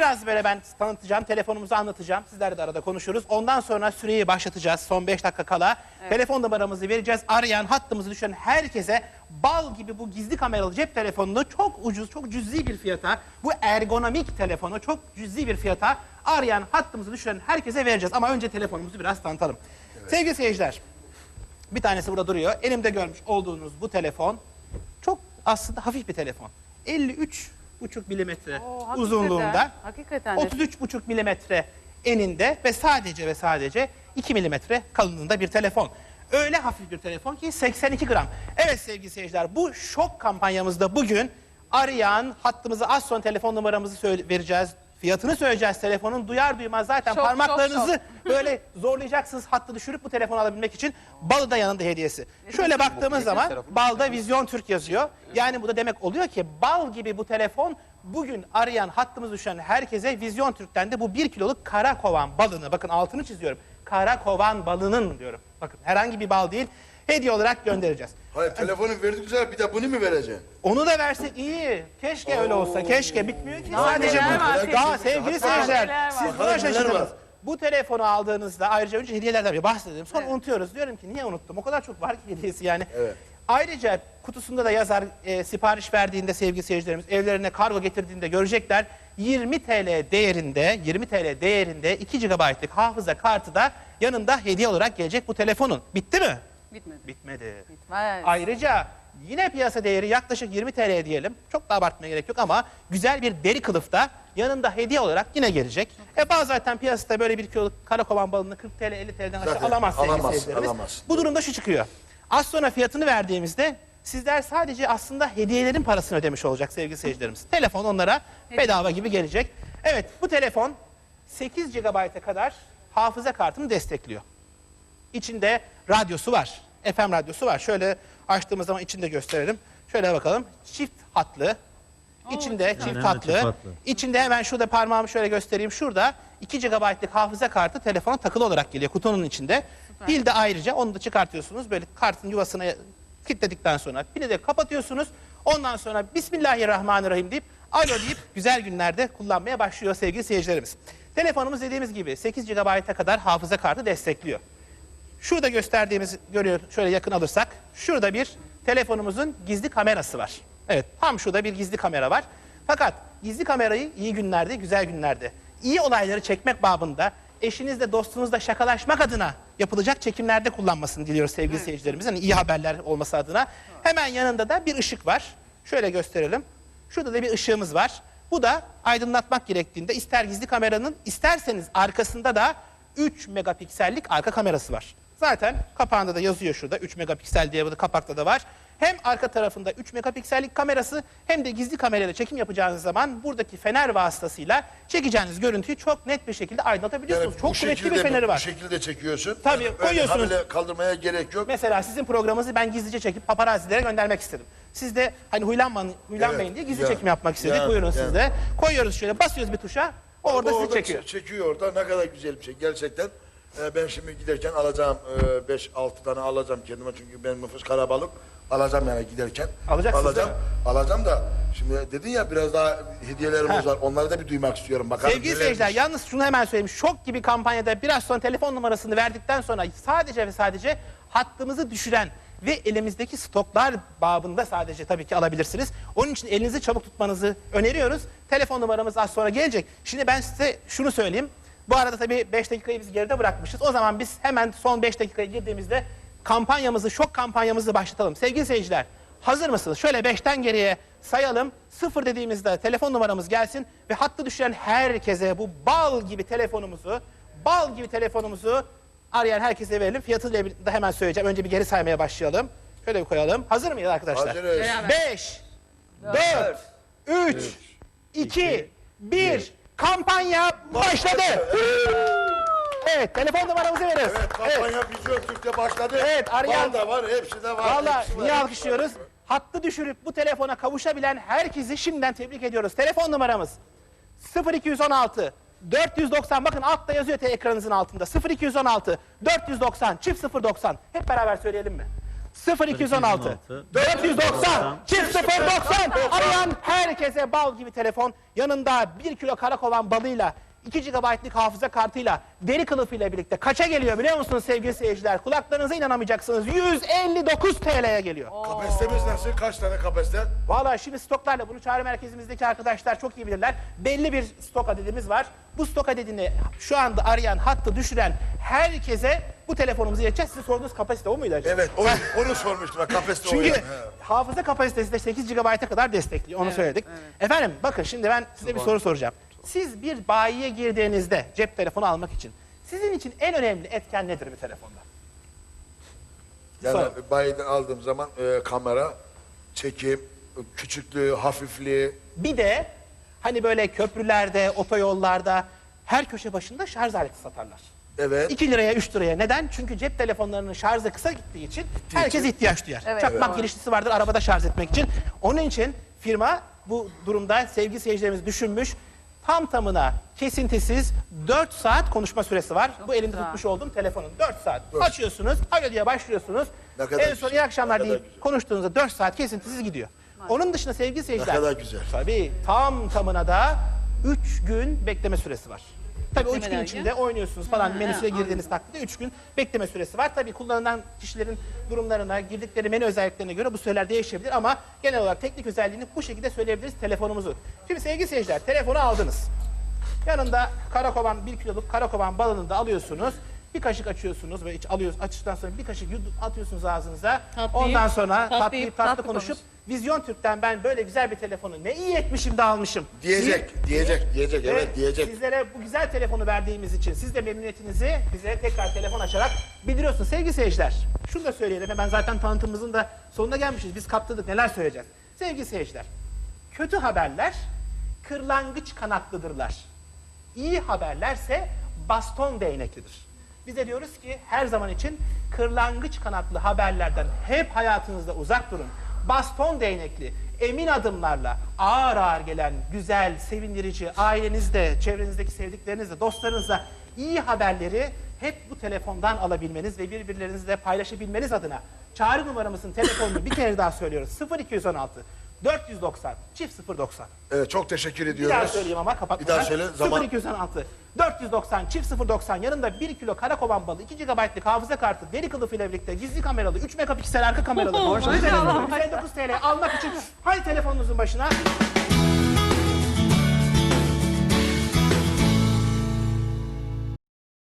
Biraz böyle ben tanıtacağım, telefonumuzu anlatacağım. Sizler de arada konuşuruz. Ondan sonra süreyi başlatacağız son 5 dakika kala. Telefon numaramızı vereceğiz. Arayan, hattımızı düşen herkese bal gibi bu gizli kameralı cep telefonunu çok ucuz, çok cüzi bir fiyata, bu ergonomik telefonu çok cüzi bir fiyata arayan, hattımızı düşen herkese vereceğiz. Ama önce telefonumuzu biraz tanıtalım. Sevgili seyirciler, bir tanesi burada duruyor. Elimde görmüş olduğunuz bu telefon çok aslında hafif bir telefon. 53,5 milimetre Oo, hakikaten, uzunluğunda. Hakikaten de. 33,5 milimetre eninde ve sadece ve sadece 2 milimetre kalınlığında bir telefon. Öyle hafif bir telefon ki 82 gram. Evet sevgili seyirciler bu şok kampanyamızda bugün arayan hattımızı az sonra telefon numaramızı söyle- vereceğiz. Fiyatını söyleyeceğiz telefonun. Duyar duymaz zaten Şok, parmaklarınızı şok, böyle zorlayacaksınız hattı düşürüp bu telefonu alabilmek için. Balı da yanında hediyesi. Şöyle baktığımız zaman balda Vizyon Türk yazıyor. Yani bu da demek oluyor ki bal gibi bu telefon bugün arayan hattımız düşen herkese Vizyon Türk'ten de bu bir kiloluk kara kovan balını bakın altını çiziyorum. Kara kovan balının diyorum. Bakın herhangi bir bal değil. Hediye olarak göndereceğiz. Hayır telefonu verdik güzel bir de bunu mu vereceksin? Onu da versek iyi. Keşke öyle olsa. Keşke bitmiyor ki. Daha Sadece neler bu. var Daha peki? sevgili Daha seyirciler neler var? siz buna neler şaşırdınız. var? Bu telefonu aldığınızda ayrıca önce hediyelerden bir bahsedelim. Sonra unutuyoruz. Diyorum ki niye unuttum? O kadar çok var ki hediyesi yani. Evet. Ayrıca kutusunda da yazar e, sipariş verdiğinde sevgili seyircilerimiz evlerine kargo getirdiğinde görecekler. 20 TL değerinde 20 TL değerinde 2 GB'lık hafıza kartı da yanında hediye olarak gelecek bu telefonun. Bitti mi? Bitmedi. Bitmedi. Bitmez. Ayrıca yine piyasa değeri yaklaşık 20 TL diyelim. Çok da abartmaya gerek yok ama güzel bir deri kılıfta yanında hediye olarak yine gelecek. E bazı zaten piyasada böyle bir kiloluk karakovan balını 40 TL 50 TL'den aşağı Zaten alamaz sevgili alamaz, seyircilerimiz. alamaz. Bu durumda şu çıkıyor. Az sonra fiyatını verdiğimizde sizler sadece aslında hediyelerin parasını ödemiş olacak sevgili seyircilerimiz. Telefon onlara bedava gibi gelecek. Evet bu telefon 8 GB'a kadar hafıza kartını destekliyor. İçinde radyosu var. FM radyosu var. Şöyle açtığımız zaman içinde gösterelim. Şöyle bakalım. Çift hatlı. İçinde çift Evet, hatlı. çift hatlı. İçinde hemen şurada parmağımı şöyle göstereyim. Şurada 2 GB'lık hafıza kartı telefona takılı olarak geliyor kutunun içinde. Pil de ayrıca onu da çıkartıyorsunuz. Böyle kartın yuvasına kilitledikten sonra pili de kapatıyorsunuz. Ondan sonra Bismillahirrahmanirrahim deyip alo deyip güzel günlerde kullanmaya başlıyor sevgili seyircilerimiz. Telefonumuz dediğimiz gibi 8 GB'a kadar hafıza kartı destekliyor. Şurada gösterdiğimiz görüyor şöyle yakın alırsak şurada bir telefonumuzun gizli kamerası var. Evet tam şurada bir gizli kamera var. Fakat gizli kamerayı iyi günlerde güzel günlerde iyi olayları çekmek babında eşinizle dostunuzla şakalaşmak adına yapılacak çekimlerde kullanmasını diliyoruz sevgili seyircilerimiz. Hani iyi haberler olması adına. Hemen yanında da bir ışık var. Şöyle gösterelim. Şurada da bir ışığımız var. Bu da aydınlatmak gerektiğinde ister gizli kameranın isterseniz arkasında da 3 megapiksellik arka kamerası var. Zaten kapağında da yazıyor şurada 3 megapiksel diye bu kapakta da var. Hem arka tarafında 3 megapiksellik kamerası hem de gizli kamerayla çekim yapacağınız zaman buradaki fener vasıtasıyla çekeceğiniz görüntüyü çok net bir şekilde aydınlatabiliyorsunuz. çok kuvvetli bir feneri Bu var. şekilde çekiyorsun. Tabii, Öyle koyuyorsunuz. hamile kaldırmaya gerek yok. Mesela sizin programınızı ben gizlice çekip paparazzilere göndermek istedim. Siz de hani huylanmayın, huylanmayın Evet, diye gizli ya, çekim yapmak istedik. ya, Buyurun siz de. Koyuyoruz şöyle basıyoruz bir tuşa. O orada sizi çekiyor. Çekiyor orada. Ne kadar güzel bir şey gerçekten. Ee, ben şimdi giderken alacağım 5-6 tane alacağım kendime çünkü benim nüfus kalabalık. Alacağım yani giderken. Alacaksınız Alacağım. değil Alacağım da şimdi dedin ya biraz daha hediyelerimiz var. Onları da bir duymak istiyorum. Bakalım Sevgili nelermiş. seyirciler yalnız şunu hemen söyleyeyim. Şok gibi kampanyada biraz sonra telefon numarasını verdikten sonra sadece ve sadece hattımızı düşüren ve elimizdeki stoklar babında sadece tabii ki alabilirsiniz. Onun için elinizi çabuk tutmanızı öneriyoruz. Telefon numaramız az sonra gelecek. Şimdi ben size şunu söyleyeyim. Bu arada tabii 5 dakikayı biz geride bırakmışız. O zaman biz hemen son 5 dakikaya girdiğimizde kampanyamızı, şok kampanyamızı başlatalım. Sevgili seyirciler hazır mısınız? Şöyle 5'ten geriye sayalım. Sıfır dediğimizde telefon numaramız gelsin ve hattı düşen herkese bu bal gibi telefonumuzu, bal gibi telefonumuzu arayan herkese verelim. Fiyatını da hemen söyleyeceğim. Önce bir geri saymaya başlayalım. Şöyle bir koyalım. Hazır mıyız arkadaşlar? Hazırız. 5, 4, 3, 2, 1. Kampanya başladı. Evet, telefon numaramızı veriyoruz. Evet kampanya Vizyon Türk'te başladı. Evet, arayan- Bal da var, hepsi de var. Valla niye alkışlıyoruz? Hattı düşürüp bu telefona kavuşabilen herkesi şimdiden tebrik ediyoruz. Telefon numaramız 0216 490 bakın altta yazıyor ekranınızın altında 0216 490 çift 090 hep beraber söyleyelim mi? 0216 490 çift 090 arayan herkese bal gibi telefon yanında 1 kilo karakovan balıyla 2 GB'lık hafıza kartıyla deri kılıfıyla birlikte kaça geliyor biliyor musunuz sevgili seyirciler? Kulaklarınıza inanamayacaksınız. 159 TL'ye geliyor. Kapasitemiz nasıl? Kaç tane kapasite? Valla şimdi stoklarla bunu çağrı merkezimizdeki arkadaşlar çok iyi bilirler. Belli bir stok adedimiz var. Bu stok adedini şu anda arayan, hattı düşüren herkese bu telefonumuzu ileteceğiz. Sizin sorduğunuz kapasite o muydu acaba? Evet, onu, onu sormuştum. Kapasite o Çünkü yani. Hafıza kapasitesi de 8 GB'a kadar destekliyor. Onu söyledik. Efendim bakın şimdi ben size bir soru soracağım. Siz bir bayiye girdiğinizde cep telefonu almak için sizin için en önemli etken nedir bir telefonda? Yani Sonra. bayiden aldığım zaman e, kamera, çekim, küçüklüğü, hafifliği. Bir de hani böyle köprülerde, otoyollarda her köşe başında şarj aleti satarlar. Evet. 2 liraya 3 liraya. Neden? Çünkü cep telefonlarının şarjı kısa gittiği için herkes ihtiyaç duyar. Evet, Çakmak doğru. girişlisi vardır arabada şarj etmek için. Onun için firma bu durumda sevgili seyircilerimiz düşünmüş. Tam tamına kesintisiz 4 saat konuşma süresi var. bu elimde güzel. tutmuş olduğum telefonun 4 saat. Açıyorsunuz, alo diye başlıyorsunuz. Ne kadar en son güzel, iyi akşamlar ne kadar deyip güzel. konuştuğunuzda 4 saat kesintisiz gidiyor. Onun dışında sevgili seyirciler. kadar güzel. Tabii tam tamına da 3 gün bekleme süresi var. Tabii o 3 gün Bekleme içinde oynuyorsunuz falan menüsüne ha, girdiğiniz takdirde 3 gün bekleme süresi var. Tabii kullanılan kişilerin durumlarına, girdikleri menü özelliklerine göre bu süreler değişebilir ama genel olarak teknik özelliğini bu şekilde söyleyebiliriz telefonumuzu. Şimdi sevgili seyirciler telefonu aldınız. Yanında karakovan 1 kiloluk karakovan balını da alıyorsunuz. Bir kaşık açıyorsunuz ve iç alıyorsunuz. Açtıktan sonra bir kaşık yudum atıyorsunuz ağzınıza. Tatlayıp- Ondan sonra tatlayıp tatlı tatlı konuşup konuş. Vizyon Türk'ten ben böyle güzel bir telefonu ne iyi etmişim de almışım. Diyecek, Diye- diyecek, diyecek, Ve evet diyecek. Sizlere bu güzel telefonu verdiğimiz için siz de memnuniyetinizi bize tekrar telefon açarak bildiriyorsunuz. Sevgili seyirciler, şunu da söyleyelim. Ben zaten tanıtımımızın da sonuna gelmişiz. Biz kaptırdık neler söyleyeceğiz. Sevgili seyirciler, kötü haberler kırlangıç kanatlıdırlar. İyi haberlerse baston değneklidir. Biz de diyoruz ki her zaman için kırlangıç kanatlı haberlerden hep hayatınızda uzak durun. Baston değnekli, emin adımlarla ağır ağır gelen güzel, sevindirici, ailenizde, çevrenizdeki sevdiklerinizle, dostlarınızla iyi haberleri hep bu telefondan alabilmeniz ve birbirlerinizle paylaşabilmeniz adına çağrı numaramızın telefonunu bir kere daha söylüyoruz. 0216 490 çift 090. Evet, çok teşekkür Bir ediyoruz. daha söyleyeyim ama kapatmadan. Bir daha söyle, zaman- 0216 490 çift 090 yanında 1 kilo karakovan balı 2 GB'lık hafıza kartı deri kılıfıyla birlikte gizli kameralı 3 megapiksel arka kameralı maşallah. 159 TL almak için hadi telefonunuzun başına